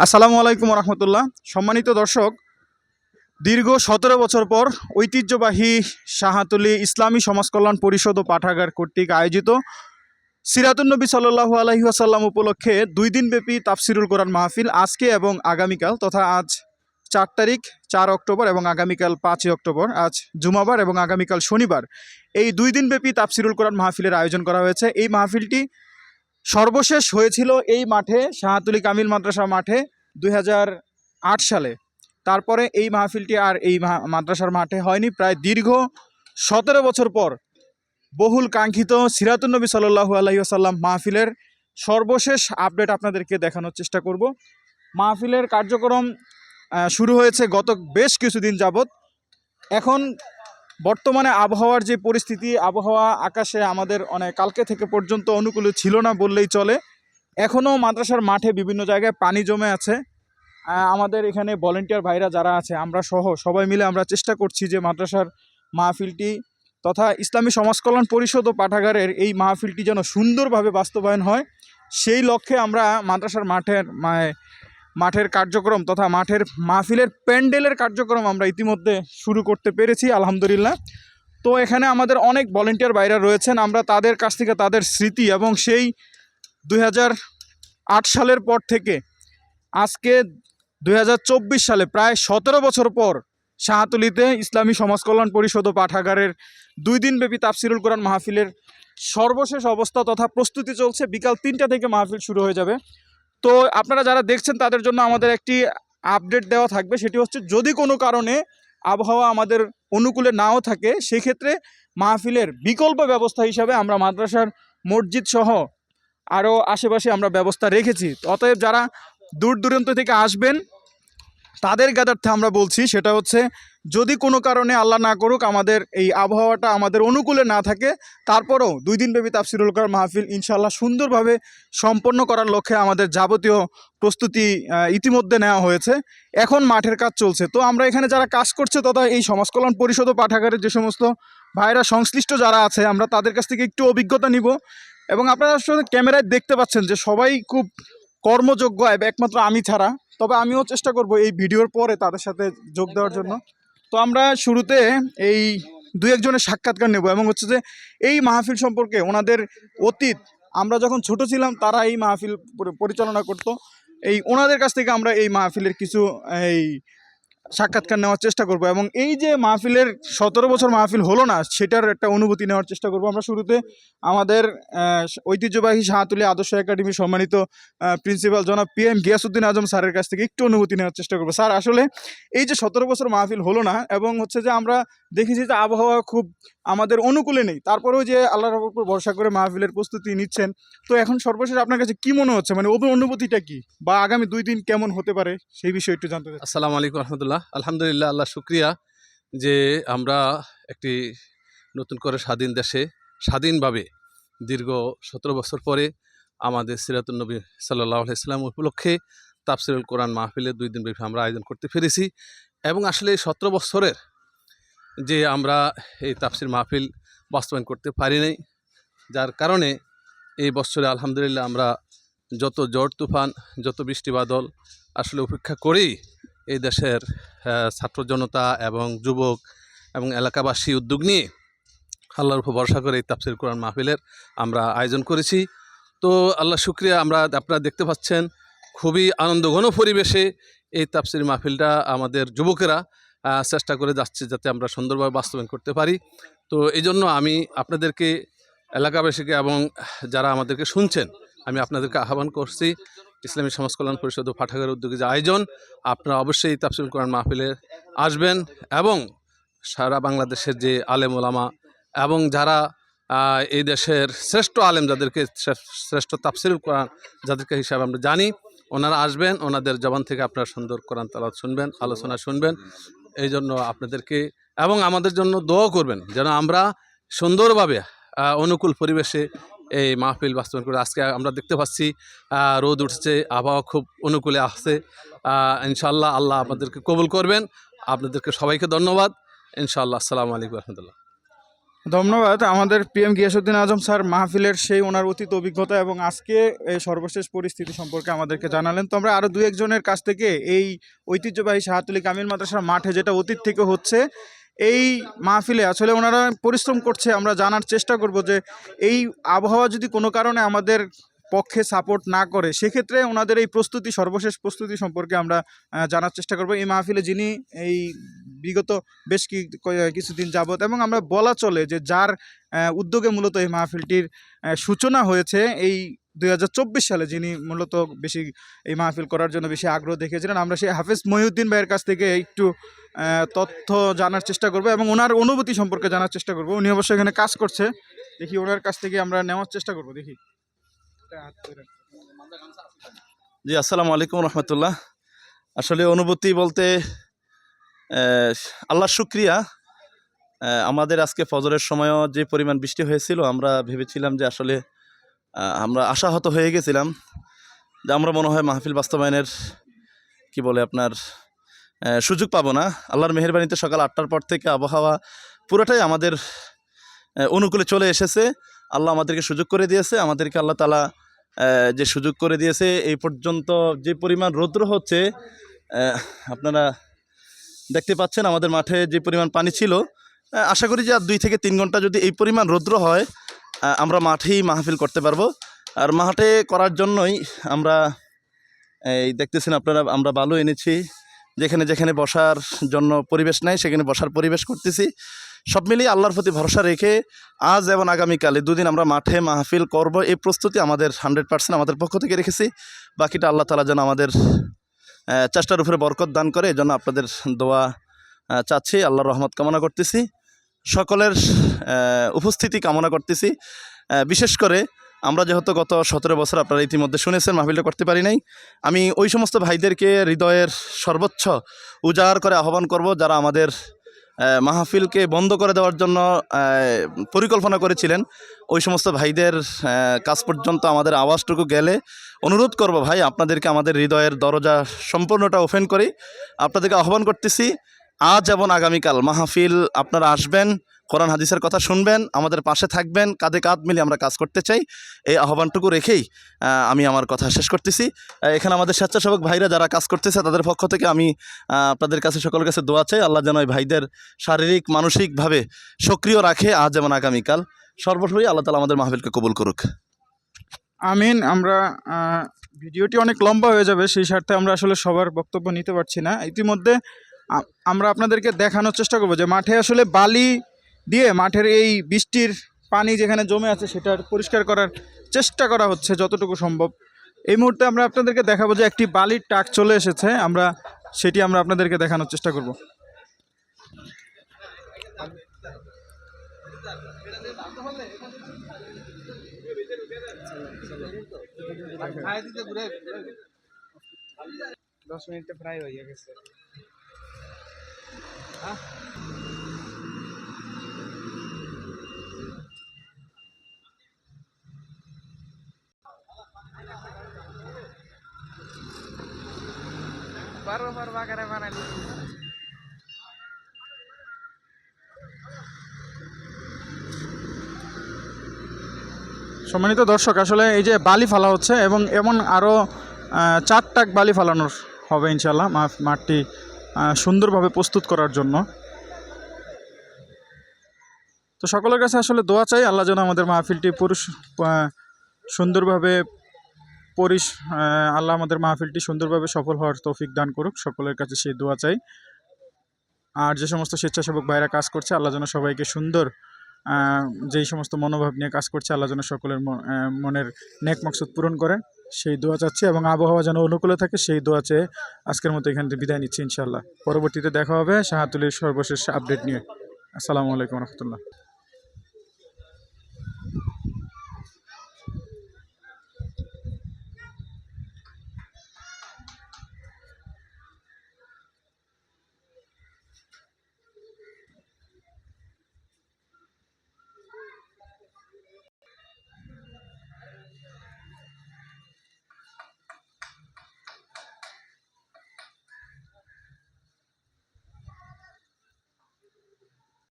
আসসালামু আলাইকুম রহমতুল্লাহ সম্মানিত দর্শক, দীর্ঘ সতেরো বছর পর ঐতিহ্যবাহী শাহাতুলি ইসলামী সমাজ কল্যাণ পরিষদ ও পাঠাগার কর্তৃক আয়োজিত সিরাতুন্নবী সাল্লু আলহি আসাল্লাম উপলক্ষে দুই দিনব্যাপী তাফসিরুল কোরআন মাহফিল আজকে এবং আগামীকাল তথা আজ চার তারিখ, চার অক্টোবর এবং আগামীকাল পাঁচই অক্টোবর, আজ জুমাবার এবং আগামীকাল শনিবার। এই দুই দিনব্যাপী তাফসিরুল কোরআন মাহফিলের আয়োজন করা হয়েছে। এই মাহফিলটি সর্বশেষ হয়েছিল এই মাঠে, শাহাতুলি কামিল মাদ্রাসা মাঠে দু হাজার আট সালে। তারপরে এই মাহফিলটি আর এই মাদ্রাসার মাঠে হয়নি। প্রায় দীর্ঘ সতেরো বছর পর বহুল কাঙ্ক্ষিত সিরাতুন্নবী সাল্লু আলহিহাসাল্লাম মাহফিলের সর্বশেষ আপডেট আপনাদেরকে দেখানোর চেষ্টা করব। মাহফিলের কার্যক্রম শুরু হয়েছে গত বেশ কিছুদিন যাবৎ। এখন বর্তমানে আবহাওয়ার যে পরিস্থিতি, আবহাওয়া আকাশে আমাদের অনেক, কালকে থেকে পর্যন্ত অনুকূলে ছিল না বললেই চলে। এখনও মাদ্রাসার মাঠে বিভিন্ন জায়গায় পানি জমে আছে। আমাদের এখানে ভলেন্টিয়ার ভাইরা যারা আছে, আমরা সহ সবাই মিলে আমরা চেষ্টা করছি যে মাদ্রাসার মাহফিলটি তথা ইসলামী সমাজকল্যাণ পরিষদ ও পাঠাগারের এই মাহফিলটি যেন সুন্দরভাবে বাস্তবায়ন হয়। সেই লক্ষ্যে আমরা মাদ্রাসার মাঠের মাঠের কার্যক্রম তথা মাঠের মাহফিলের প্যান্ডেলের কার্যক্রম আমরা ইতিমধ্যে শুরু করতে পেরেছি, আলহামদুলিল্লাহ। তো এখানে আমাদের অনেক ভলেন্টিয়ার বাইরে রয়েছেন, আমরা তাদের কাছ থেকে তাদের স্মৃতি এবং সেই দুই সালের পর থেকে আজকে দু হাজার চব্বিশ সালে প্রায় সতেরো বছর পর শাহাতুলিতে ইসলামী সমাজ কল্যাণ পরিষদ ও পাঠাগারের দুই দিনব্যাপী তাফসিরুল কোরআন মাহফিলের সর্বশেষ অবস্থা তথা প্রস্তুতি চলছে। বিকাল তিনটা থেকে মাহফিল শুরু হয়ে যাবে। তো আপনারা যারা দেখছেন, তাদের জন্য আমাদের একটি আপডেট দেওয়া থাকবে। সেটি হচ্ছে, যদি কোনো কারণে আবহাওয়া আমাদের অনুকূলে নাও থাকে, সেক্ষেত্রে মাহফিলের বিকল্প ব্যবস্থা হিসাবে আমরা মাদ্রাসার মসজিদ সহ আরও আশেপাশে আমরা ব্যবস্থা রেখেছি। অতএব যারা দূর দূরান্ত থেকে আসবেন, তাদের জ্ঞাতার্থে আমরা বলছি, সেটা হচ্ছে যদি কোনো কারণে আল্লাহ না করুক, আমাদের এই আবহাওয়াটা আমাদের অনুকূলে না থাকে, তারপরেও দুই দিনব্যাপী তাফসিরুল কর মাহফিল ইনশাল্লাহ সুন্দরভাবে সম্পন্ন করার লক্ষ্যে আমাদের যাবতীয় প্রস্তুতি ইতিমধ্যে নেওয়া হয়েছে। এখন মাঠের কাজ চলছে। তো আমরা এখানে যারা কাজ করছে তথা এই সমাজ কল্যাণ পরিষদ ও পাঠাগারের যে সমস্ত ভাইরা সংশ্লিষ্ট যারা আছে, আমরা তাদের কাছ থেকে একটু অভিজ্ঞতা নিব। এবং আপনারা আসলে ক্যামেরায় দেখতে পাচ্ছেন যে সবাই খুব কর্মযোগ্য একমাত্র আমি ছাড়া। তবে আমিও চেষ্টা করব এই ভিডিওর পরে তাদের সাথে যোগ দেওয়ার জন্য। তো আমরা শুরুতে এই দু একজনের সাক্ষাৎকার নেব এবং হচ্ছে যে এই মাহফিল সম্পর্কে ওনাদের অতীত, আমরা যখন ছোট ছিলাম তারা এই মাহফিল পরিচালনা করত। এই ওনাদের কাছ থেকে আমরা এই মাহফিলের কিছু এই সাক্ষাৎকার নেওয়ার চেষ্টা করব। এবং এই যে মাহফিলের সতেরো বছর মাহফিল হলো না, সেটার একটা অনুভূতি নেওয়ার চেষ্টা করব। আমরা শুরুতে আমাদের ঐতিহ্যবাহী শাহাতুলি আদর্শ একাডেমি সম্মানিত প্রিন্সিপাল জনাব পি এম গিয়াসুদ্দিন আজম স্যারের কাছ থেকে একটু অনুভূতি নেওয়ার চেষ্টা করব। স্যার, আসলে এই যে সতেরো বছর মাহফিল হলো না, এবং হচ্ছে যে আমরা দেখেছি যে আবহাওয়া খুব আমাদের অনুকূলে নেই, তারপরেও যে আল্লাহর উপর ভরসা করে মাহফিলের প্রস্তুতি নিচ্ছেন, তো এখন সর্বশেষ আপনার কাছে কি মনে হচ্ছে? মানে অনুভূতিটা কি? বা আগামী দুই দিন কেমন হতে পারে? সেই বিষয়ে একটু জানতে চাই আসসালামু আলাইকুম রহমতুল্লাহ। আলহামদুলিল্লাহ, আল্লাহ শুক্রিয়া যে আমরা একটি নতুন করে স্বাধীন দেশে স্বাধীনভাবে দীর্ঘ সতেরো বছর পরে আমাদের সিরাতুলনবী সাল্লাহ ইসলাম উপলক্ষে তাফসিরুল কোরআন মাহফিলের দুই দিন ব্যাপী আমরা আয়োজন করতে পেরেছি এবং আসলে সতেরো বছরের যে আমরা এই তাফসির মাহফিল বাস্তবায়ন করতে পারি নাই, যার কারণে এই বছরে আলহামদুলিল্লাহ আমরা যত ঝড় তুফান, যত বৃষ্টি বাদল আসলে উপেক্ষা করেই এই দেশের ছাত্র জনতা এবং যুবক এবং এলাকাবাসী উদ্যোগ নিয়ে আল্লাহর উপর ভরসা করে এই তাফসির কোরআন মাহফিলের আমরা আয়োজন করেছি। তো আল্লাহ শুক্রিয়া, আমরা আপনারা দেখতে পাচ্ছেন খুবই আনন্দঘন পরিবেশে এই তাফসির মাহফিলটা আমাদের যুবকেরা চেষ্টা করে যাচ্ছে যাতে আমরা সুন্দরভাবে বাস্তবায়ন করতে পারি। তো এই জন্য আমি আপনাদেরকে, এলাকাবাসীকে এবং যারা আমাদেরকে শুনছেন, আমি আপনাদেরকে আহ্বান করছি ইসলামী সমাজ কল্যাণ পরিষদ ও পাঠাগারের উদ্যোগে যে আয়োজন, আপনারা অবশ্যই তাফসিল কোরআন মাহফিলে আসবেন এবং সারা বাংলাদেশের যে আলেম ওলামা এবং যারা এই দেশের শ্রেষ্ঠ আলেম যাদেরকে শ্রেষ্ঠ তাফসিল কোরআন যাদেরকে হিসাবে আমরা জানি, ওনারা আসবেন, ওনাদের জবান থেকে আপনারা সুন্দর কোরআন তালাত শুনবেন, আলোচনা শুনবেন। এই জন্য আপনাদেরকে এবং আমাদের জন্য দোয়া করবেন, যেন আমরা সুন্দরভাবে অনুকূল পরিবেশে এই মাহফিল বাস্তবায়ন করে আজকে আমরা দেখতে পাচ্ছি রোদ উঠছে, আবহাওয়া খুব অনুকূলে আসছে। ইনশাল্লাহ আল্লাহ আপনাদেরকে কবুল করবেন। আপনাদেরকে সবাইকে ধন্যবাদ। ইনশাআল্লাহ, আসসালামু আলাইকুম রহমতুল্লাহ। ধন্যবাদ। আমাদের পিএম গিয়াসুদ্দিন আজম স্যার মাহফিলের সেই ওনার অতীত অভিজ্ঞতা এবং আজকে এই সর্বশেষ পরিস্থিতি সম্পর্কে আমাদেরকে জানালেন। তো আমরা আরও দু একজনের কাছ থেকে এই ঐতিহ্যবাহী শাহাতুলি কামিল মাদ্রাসার মাঠে যেটা অতীত থেকে হচ্ছে এই মাহফিলে আসলে ওনারা পরিশ্রম করছে, আমরা জানার চেষ্টা করব যে এই আবহাওয়া যদি কোনো কারণে আমাদের পক্ষে সাপোর্ট না করে, সেক্ষেত্রে ওনাদের এই প্রস্তুতি, সর্বশেষ প্রস্তুতি সম্পর্কে আমরা জানার চেষ্টা করব। এই মাহফিলে যিনি এই বিগত বেশ কি কিছুদিন যাবত এবং আমরা বলা চলে যে যার উদ্যোগে মূলত এই মাহফিলটির সূচনা হয়েছে, এই দু হাজার চব্বিশ সালে যিনি মূলত বেশি এই মাহফিল করার জন্য বেশি আগ্রহ দেখিয়েছিলেন, আমরা সেই হাফেজ মহিউদ্দিন ভাইয়ের কাছ থেকে একটু তথ্য জানার চেষ্টা করব এবং ওনার অনুভূতি সম্পর্কে জানার চেষ্টা করব। উনি অবশ্যই এখানে কাজ করছে। দেখি ওনার কাছ থেকে আমরা নেওয়ার চেষ্টা করব, দেখি। জি, আসসালামু আলাইকুম রহমতুল্লাহ। আসলে অনুভূতি বলতে আল্লাহ শুক্রিয়া। আমাদের আজকে ফজরের সময়ও যে পরিমাণ বৃষ্টি হয়েছিল, আমরা ভেবেছিলাম যে আসলে আমরা আশাহত হয়ে গেছিলাম। যে আমরা মনে হয় মাহফিল বাস্তবায়নের, কি বলে আপনার সুযোগ পাবো না। আল্লাহর মেহরবানিতে সকাল আটটার পর থেকে আবহাওয়া পুরোটাই আমাদের অনুকূলে চলে এসেছে। আল্লাহ আমাদেরকে সুযোগ করে দিয়েছে। আমাদেরকে আল্লাহ তালা যে সুযোগ করে দিয়েছে, এই পর্যন্ত যে পরিমাণ রৌদ্র হচ্ছে আপনারা দেখতে পাচ্ছেন আমাদের মাঠে যে পরিমাণ পানি ছিল। আশা করি যে আর দুই থেকে তিন ঘণ্টা যদি এই পরিমাণ রৌদ্র হয় আমরা মাঠেই মাহফিল করতে পারব। আর মাঠে করার জন্যই আমরা, এই দেখতেছেন আপনারা, আমরা বালু এনেছি। যেখানে যেখানে বসার জন্য পরিবেশ নাই, সেখানে বসার পরিবেশ করতেছি। সব মিলিয়ে আল্লাহর প্রতি ভরসা রেখে আজ এবং আগামীকালে দুদিন আমরা মাঠে মাহফিল করব। এই প্রস্তুতি আমাদের হান্ড্রেড পার্সেন্ট আমাদের পক্ষ থেকে রেখেছি। বাকিটা আল্লাহ তালা যেন আমাদের চেষ্টার উপরে বরকত দান করে, এই জন্য আপনাদের দোয়া চাচ্ছি। আল্লাহর রহমত কামনা করতেছি। সকলের উপস্থিতি কামনা করতেছি। বিশেষ করে আমরা যেহেতু গত সতেরো বছর আপনারা ইতিমধ্যে শুনেছেন, মাহফিলটা করতে পারি নাই, আমি ওই সমস্ত ভাইদেরকে হৃদয়ের সর্বোচ্চ উজাড় করে আহ্বান করব যারা আমাদের মাহফিলকে বন্ধ করে দেওয়ার জন্য পরিকল্পনা করেছিলেন। ওই সমস্ত ভাইদের কাজ পর্যন্ত আমাদের আওয়াজটুকু গেলে অনুরোধ করব ভাই, আপনাদেরকে আমাদের হৃদয়ের দরজা সম্পূর্ণটা ওপেন করি। আপনাদেরকে আহ্বান করতেছি, আজ এবং আগামীকাল মাহফিল আপনারা আসবেন কোরআন হাদিসের কথা শুনবেন, আমাদের পাশে থাকবেন, কাঁধে কাঁধ মিলে আমরা কাজ করতে চাই। এই আহ্বানটুকু রেখেই আমি আমার কথা শেষ করতেছি। এখানে আমাদের স্বেচ্ছাসেবক ভাইরা যারা কাজ করতেছে, তাদের পক্ষ থেকে আমি আপনাদের কাছে সকলের কাছে দোয়া চাই। আল্লাহ যেন এই ভাইদের শারীরিক, মানসিকভাবে সক্রিয় রাখে আজ যেমন আগামীকাল। সর্বোপরি আল্লাহ তালা আমাদের মাহফিলকে কবুল করুক। আমিন। আমরা ভিডিওটি অনেক লম্বা হয়ে যাবে, সেই স্বার্থে আমরা আসলে সবার বক্তব্য নিতে পারছি না। ইতিমধ্যে আমরা আপনাদেরকে দেখানোর চেষ্টা করব যে মাঠে আসলে বালি দিয়ে মাঠের এই বৃষ্টির পানি যেখানে জমে আছে সেটার পরিষ্কার করার চেষ্টা করা হচ্ছে যতটুকু সম্ভব। এই মুহূর্তে আমরা আপনাদেরকে দেখাবো যে একটি বালির টাক চলে এসেছে। আমরা সেটি আমরা আপনাদেরকে দেখানোর চেষ্টা করব। দশ মিনিটে প্রায় হয়ে গেছে। পারব সম্মানিত দর্শক, আসলে এই যে বালি ফালা হচ্ছে এবং এমন আরও চারটাক বালি ফালানোর হবে ইনশাল্লাহ মাঠটি সুন্দরভাবে প্রস্তুত করার জন্য। তো সকলের কাছে আসলে দোয়া চাই, আল্লাহ যেন আমাদের মাহফিলটি পুরুষ সুন্দরভাবে পরিস আল্লাহ আমাদের মাহফিলটি সুন্দরভাবে সফল হওয়ার তৌফিক দান করুক। সকলের কাছে সেই দোয়া চাই। আর যে সমস্ত স্বেচ্ছাসেবক ভাইরা কাজ করছে, আল্লাহ যেন সবাইকে সুন্দর যেই সমস্ত মনোভাব নিয়ে কাজ করছে, আল্লাহ যেন সকলের মনের নেক মকসুদ পূরণ করেন সেই দোয়া চাচ্ছি এবং আবহাওয়া যেন অনুকূলে থাকে, সেই দোয়া চেয়ে আজকের মতো এখান থেকে বিদায় নিচ্ছি ইনশাল্লাহ পরবর্তীতে দেখা হবে শাহাতুলির সর্বশেষ আপডেট নিয়ে। আসসালামু আলাইকুম রহমতুল্লাহ।